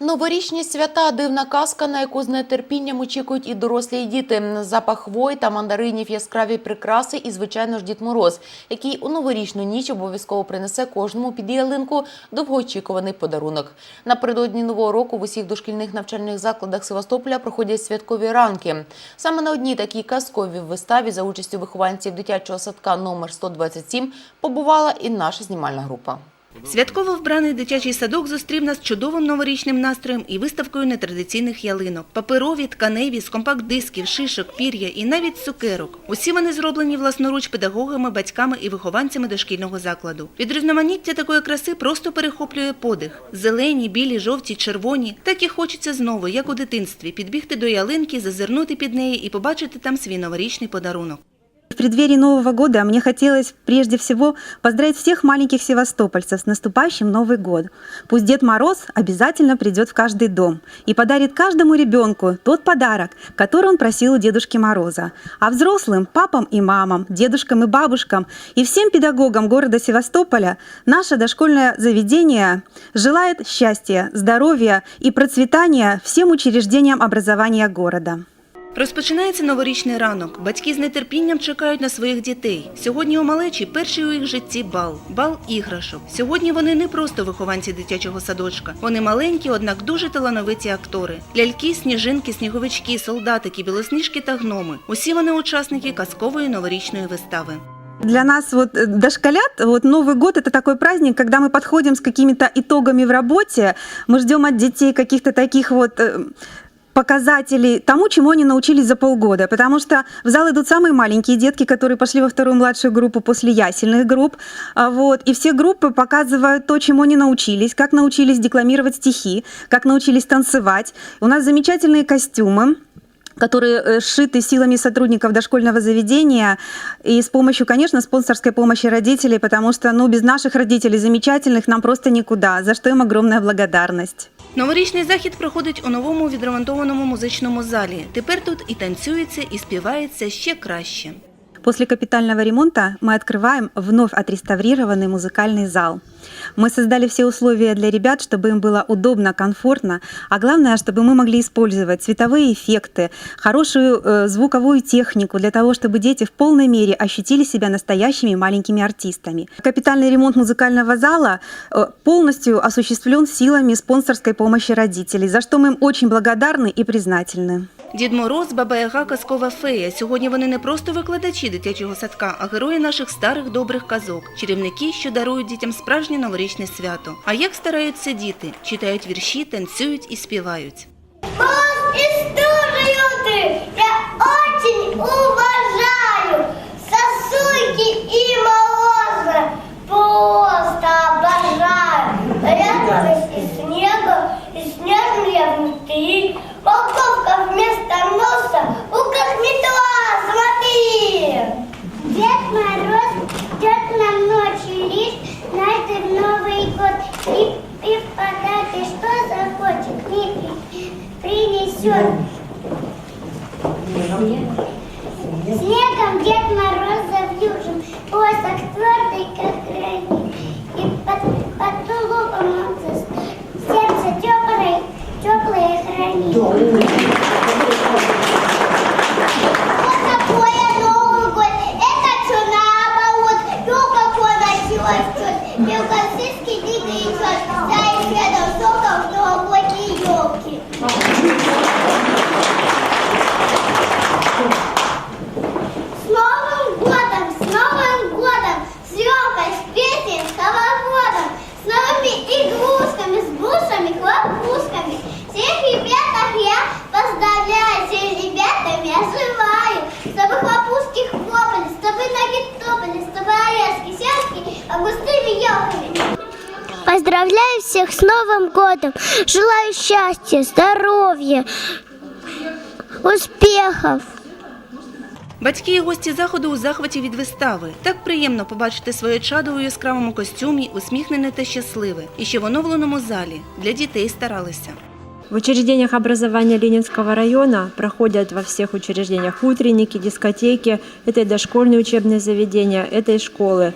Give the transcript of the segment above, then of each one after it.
Новорічні свята дивна казка, на яку з нетерпінням очікують і дорослі, і діти. Запах хвой та мандаринів, яскраві прикраси і, звичайно ж, Дід Мороз, який у новорічну ніч обов'язково принесе кожному під ялинку довгоочікуваний подарунок. Напередодні нового року в усіх дошкільних навчальних закладах Севастополя проходять святкові ранки. Саме на одній такій казковій виставі за участю вихованців дитячого садка номер 127 побувала і наша знімальна група. Святково вбраний дитячий садок зустрів нас чудовим новорічним настроєм і виставкою нетрадиційних ялинок. Паперові, тканеві, з компакт-дисків, шишок, пір'я і навіть цукерок. Усі вони зроблені власноруч педагогами, батьками і вихованцями дошкільного закладу. Від різноманіття такої краси просто перехоплює подих. Зелені, білі, жовті, червоні. Так і хочеться знову, як у дитинстві, підбігти до ялинки, зазирнути під неї і побачити там свій новорічний подарунок. В преддверии Нового года мне хотелось прежде всего поздравить всех маленьких севастопольцев с наступающим Новый год. Пусть Дед Мороз обязательно придет в каждый дом и подарит каждому ребенку тот подарок, который он просил у Дедушки Мороза. А взрослым, папам и мамам, дедушкам и бабушкам и всем педагогам города Севастополя наше дошкольное заведение желает счастья, здоровья и процветания всем учреждениям образования города. Розпочинається новорічний ранок. Батьки з нетерпінням чекають на своїх дітей. Сьогодні у малечі перший у їх житті бал бал іграшок. Сьогодні вони не просто вихованці дитячого садочка. Вони маленькі, однак дуже талановиті актори. Ляльки, сніжинки, сніговички, солдатики, білосніжки та гноми. Усі вони учасники казкової новорічної вистави. Для нас вот э, дошколят вот Новый год это такой праздник, когда мы подходим с какими-то итогами в работе, мы ждем от детей каких-то таких вот э, показателей тому, чему они научились за полгода. Потому что в зал идут самые маленькие детки, которые пошли во вторую младшую группу после ясельных групп. А Вот. И все группы показывают то, чему они научились, как научились декламировать стихи, как научились танцевать. У нас замечательные костюмы которые э, сшиты силами сотрудников дошкольного заведения и с помощью, конечно, спонсорской помощи родителей, потому что ну, без наших родителей замечательных нам просто никуда, за что им огромная благодарность. Новорічний захід проходить у новому відремонтованому музичному залі. Тепер тут і танцюється, і співається ще краще. После капитального ремонта мы открываем вновь отреставрированный музыкальный зал. Мы создали все условия для ребят, чтобы им было удобно, комфортно, а главное, чтобы мы могли использовать цветовые эффекты, хорошую э, звуковую технику для того, чтобы дети в полной мере ощутили себя настоящими маленькими артистами. Капитальный ремонт музыкального зала э, полностью осуществлен силами спонсорской помощи родителей, за что мы им очень благодарны и признательны. Дід Мороз, Баба Яга, Казкова фея. Сьогодні вони не просто викладачі дитячого садка, а герої наших старих добрих казок, чарівники, що дарують дітям справжнє новорічне свято. А як стараються діти? Читають вірші, танцюють і співають. Снегом Дед Мороз завьюжен, посох твердый, как гранит. И под, под тулупом он заснул. Сердце теплое, теплое хранит. Вот такое Новый год, это что наоборот, елка куда растет, мелкосыски дикий идет, за следом соком новогодние елки. С Новым годом, с Новым годом, с елкой, с песней, с хороводом, с новыми игрушками, с бусами, хлопушками. Всех ребятах я поздравляю, всех ребятами я желаю, чтобы хлопушки хлопали, чтобы ноги топали, чтобы орешки сельски густыми елками. Поздравляю всех с Новым годом! Желаю счастья, здоровья, успехов! Батьки і гості заходу у захваті від вистави. Так приємно побачити своє чадо у яскравому костюмі, усміхнене та щасливе. І ще в оновленому залі. Для дітей старалися. В учреждениях образования Ленинского района проходят во всех учреждениях утренники, дискотеки. Это и дошкольные учебные заведения, это и школы.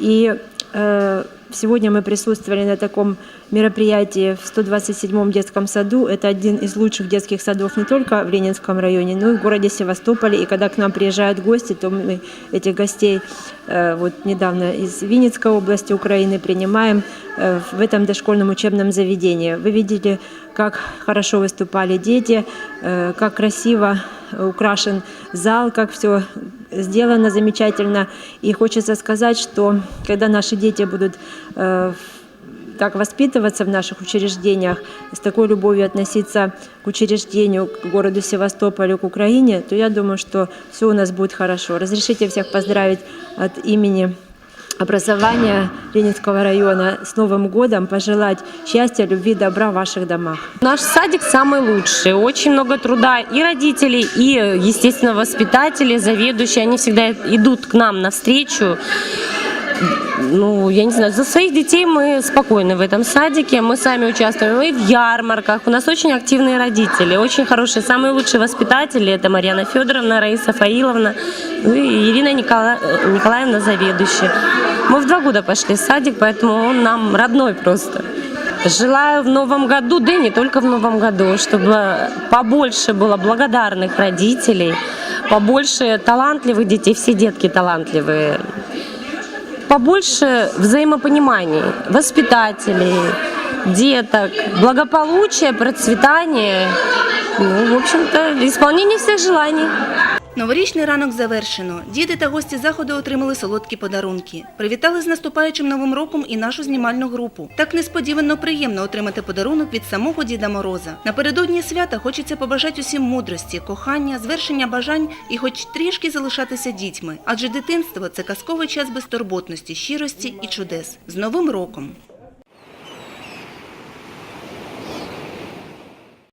И э, сегодня мы присутствовали на таком мероприятии в 127-м детском саду. Это один из лучших детских садов не только в Ленинском районе, но и в городе Севастополе. И когда к нам приезжают гости, то мы этих гостей э, вот недавно из Винницкой области Украины принимаем э, в этом дошкольном учебном заведении. Вы видели, как хорошо выступали дети, э, как красиво украшен зал, как все сделано замечательно. И хочется сказать, что когда наши дети будут э, так воспитываться в наших учреждениях, с такой любовью относиться к учреждению, к городу Севастополю, к Украине, то я думаю, что все у нас будет хорошо. Разрешите всех поздравить от имени образования Ленинского района с Новым годом, пожелать счастья, любви, добра в ваших домах. Наш садик самый лучший. Очень много труда и родителей, и, естественно, воспитатели, заведующие. Они всегда идут к нам навстречу. Ну, я не знаю, за своих детей мы спокойны в этом садике. Мы сами участвуем и в ярмарках. У нас очень активные родители, очень хорошие. Самые лучшие воспитатели – это Марьяна Федоровна, Раиса Фаиловна ну и Ирина Никола... Николаевна, заведующая. Мы в два года пошли в садик, поэтому он нам родной просто. Желаю в новом году, да и не только в новом году, чтобы побольше было благодарных родителей, побольше талантливых детей, все детки талантливые, побольше взаимопониманий воспитателей, деток, благополучия, процветания, ну, в общем-то, исполнение всех желаний. Новорічний ранок завершено. Діти та гості заходу отримали солодкі подарунки. Привітали з наступаючим новим роком і нашу знімальну групу. Так несподівано приємно отримати подарунок від самого Діда Мороза. Напередодні свята хочеться побажати усім мудрості, кохання, звершення бажань і хоч трішки залишатися дітьми. Адже дитинство це казковий час безтурботності, щирості і чудес. З Новим роком!